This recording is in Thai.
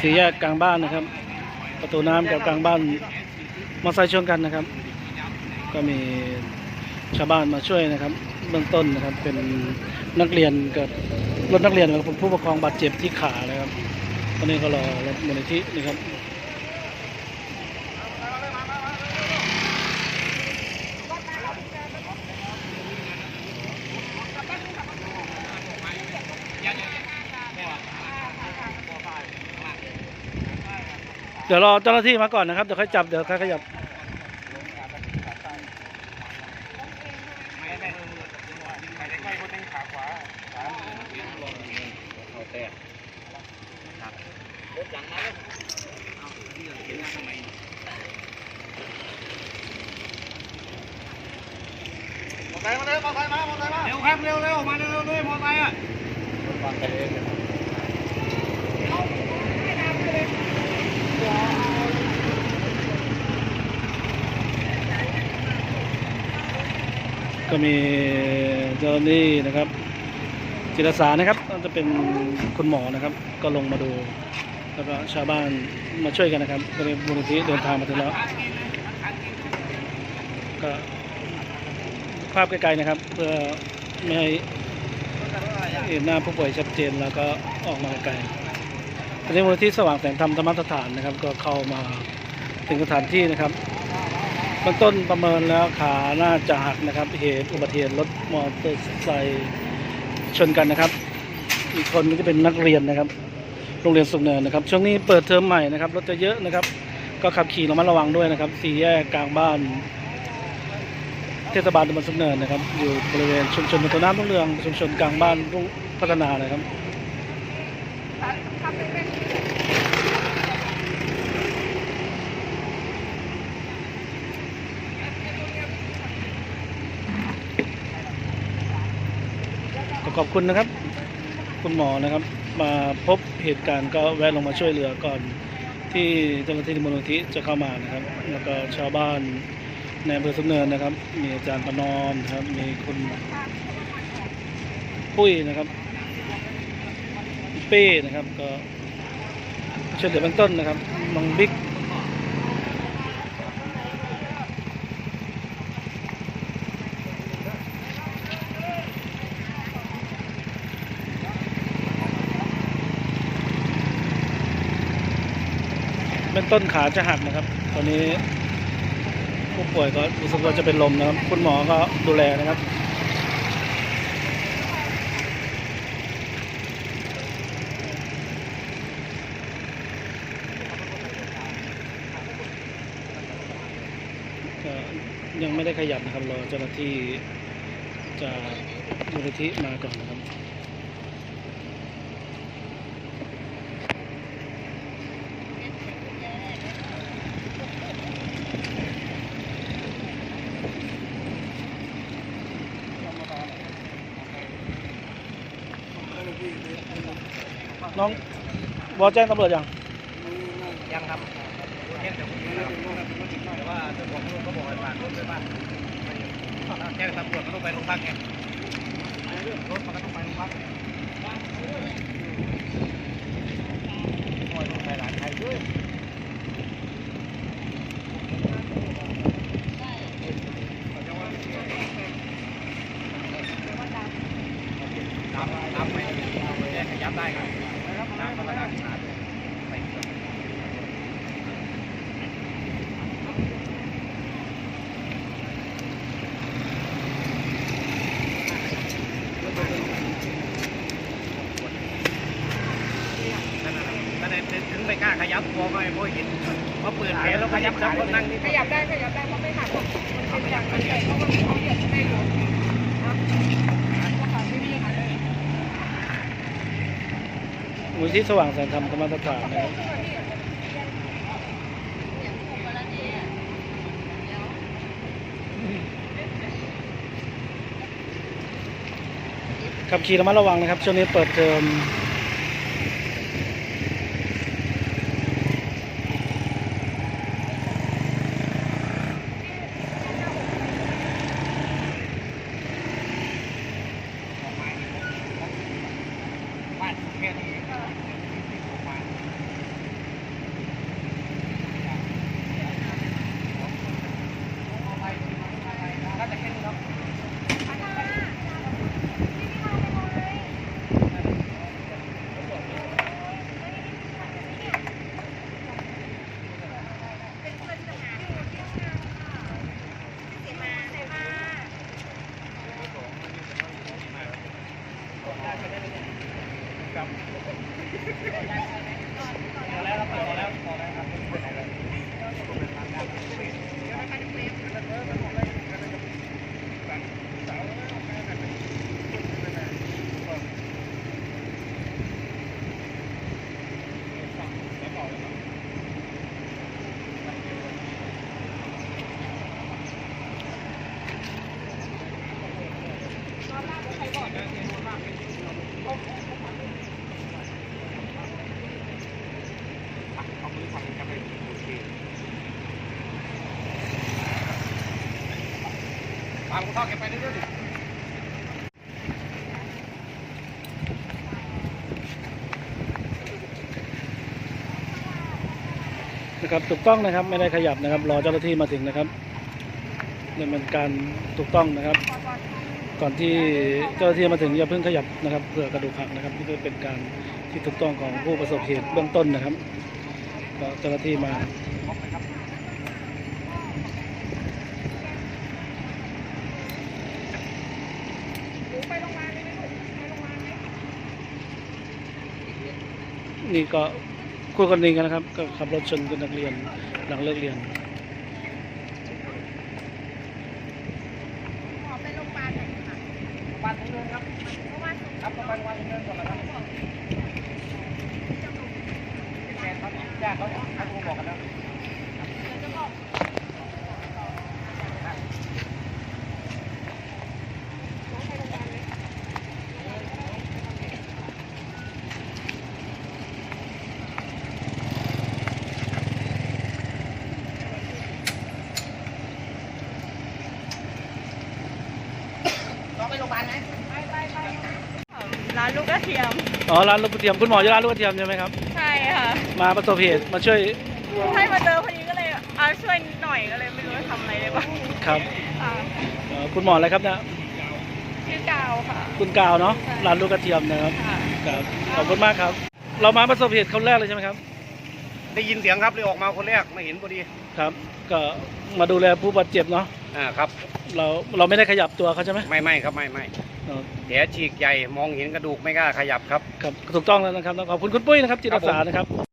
สี่แยกกลางบ้านนะครับ ประตูน้ำกับกลางบ้านมอไซค์ชนกันนะครับ ก็มีชาวบ้านมาช่วยนะครับ เบื้องต้นนะครับเป็นนักเรียนกับรถนักเรียนกับผู้ปกครองบาดเจ็บที่ขานะครับตอนนี้ก็รอรถมูลนิธินะครับ เดี๋ยวรอเจ้าหน้าที่มาก่อนนะครับ เดี๋ยวค่อยจับ เดี๋ยวค่อยขยับ มอไซค์มาเร็วครับ เร็วเร็วมาเร็วเร็วเลยมอไซค์อะ ก็ มีเจ้าหน้าที่นะครับจิตอาสานะครับจะเป็นคุณหมอนะครับ ก็ลงมาดู แล้วก็ชาวบ้านมาช่วยกันนะครับ ก็เลยมูลนิธิเดินทางมาถึงแล้ว ก็ภาพไกลๆนะครับ เพื่อไม่ให้เห็นหน้าผู้ป่วยชัดเจนแล้วก็ออกมาไกลตอนนี้มูลนิธิสว่างแสงธรรมธรรมสถานนะครับ ก็เข้ามาถึงสถานที่นะครับ เบื้องต้นประเมินแล้วขาน่าจะหักนะครับเหตุอุบัติเหตุรถมอเตอร์ไซค์ชนกันนะครับ อีกคนก็เป็นนักเรียนนะครับโรงเรียนสุขเนินนะครับ ช่วงนี้เปิดเทอมใหม่นะครับรถจะเยอะนะครับ ก็ขับขี่ระมัดระวังด้วยนะครับสี่แยกกลางบ้าน เทศบาลตำบลสุขเนินนะครับ อยู่บริเวณชุมชนประตูน้ำรุ่งเรืองชุมชนกลางบ้านรุ่งพัฒนานะครับ ขอบคุณนะครับ คุณหมอนะครับ มาพบเหตุการณ์ก็แวะลงมาช่วยเหลือก่อนที่เจ้าหน้าที่มูลนิธิจะเข้ามานะครับ แล้วก็ชาวบ้านในอำเภอสุนเนินนะครับ มีอาจารย์ประนอมนะครับ มีคุณปุ้ยนะครับเป้นะครับ ก็ช่วยเหลือเบื้องต้นนะครับน้องบิ๊ก เป็นต้นขาจะหักนะครับ ตอนนี้ผู้ป่วยก็รู้สึกว่าจะเป็นลมนะครับ คุณหมอก็ดูแลนะครับยังไม่ได้ขยับนะครับรอเจ้าหน้าที่จากมูลนิธิมาก่อนนะครับ น้องวอแจ้งตำรวจยังยังครับแจ้งแต่ผมแต่ว่าเจ้าของรถเขาบอกให้ฝากรถไว้บ้านแจ้งตำรวจก็ต้องไปโรงพักไงรถมันก็ต้องไปโรงพักโอ้ยไปหลานไทยด้วยน้ำน้ำไม่แจ้งขยับได้ครับน้ำก็มาดังขาด้วยไปเถอะ นั่น น่ะนั่นน่ะถึงไม่กล้าขยับตัวก็ไอ้พวกเห็นพอเปิดแผลแล้วขยับจับคนนั่งนี่ขยับได้ขยับได้เพราะไม่หักหรอกมันเป็นอย่างมันใหญ่เพราะมันเขาเหยียบไม่อยู่นะก็ขาดไม่มีค่ะมูลที่สว่างแสงธรรมธรรมสถานนะครับขับขี่ระมัดระวังนะครับ ช่วงนี้เปิดเทอมามคุณพ่อแกไปเรื่อยๆนะครับถูกต้องนะครับไม่ได้ขยับนะครับ รอเจ้าหน้าที่มาถึงนะครับดำเนินการถูกต้องนะครับ ก่อนที่เจ้าหน้าที่มาถึงอย่าเพิ่งขยับนะครับเผื่อกระดูกหักนะครับนี่ก็เป็นการที่ถูกต้องของผู้ประสบเหตุเบื้องต้นนะครับก็เจ้าหน้าที่มา หนูไปโรงพยาบาลเลยไหมลูกไปโรงพยาบาลไหม นี่ก็คู่กรณีกันนะครับ ก็ขับรถชนกันนักเรียนหลังเลิกเรียนขอไปโรงพยาบาลหน่อยค่ะบ้านผมเดินครับเพราะว่าครับประมาณวันเดินก่อนนะครับแกครับญาติเขาบอกกันแล้ว จะบอกน้องไปโรงพยาบาลไหม น้องไปโรงพยาบาลไหม ไปไปไปร้านลูกกระ เทียม อ๋อร้านลูกกระเทียมคุณหมอจะร้านลูกกระเทียมใช่ไหมครับ ใช่ค่ะมาประสบเหตุมาช่วยให้มาเจอพอดีก็เลยเอาช่วยนิดหน่อยก็เลยไม่รู้จะทำอะไรได้บ้างครับค่ะเอ่อคุณหมออะไรครับเนะชื่อกาวค่ะคุณกาวเนาะร้านลูกกระเทียมนะครับค่ะครับขอบคุณมากครับ เรามาประสบเหตุคนแรกเลยใช่ไหมครับได้ยินเสียงครับเลยออกมาคนแรกมาเห็นพอดีครับ ก็มาดูแลผู้บาดเจ็บเนาะอ่าครับเราเราไม่ได้ขยับตัวเขาใช่ไหมไม่ไม่ครับไม่ไม่เออ แผลฉีกใหญ่มองเห็นกระดูกไม่กล้าขยับครับ ครับถูกต้องแล้วนะครับขอบคุณคุณปุ้ยนะครับจิตอาสานะครับ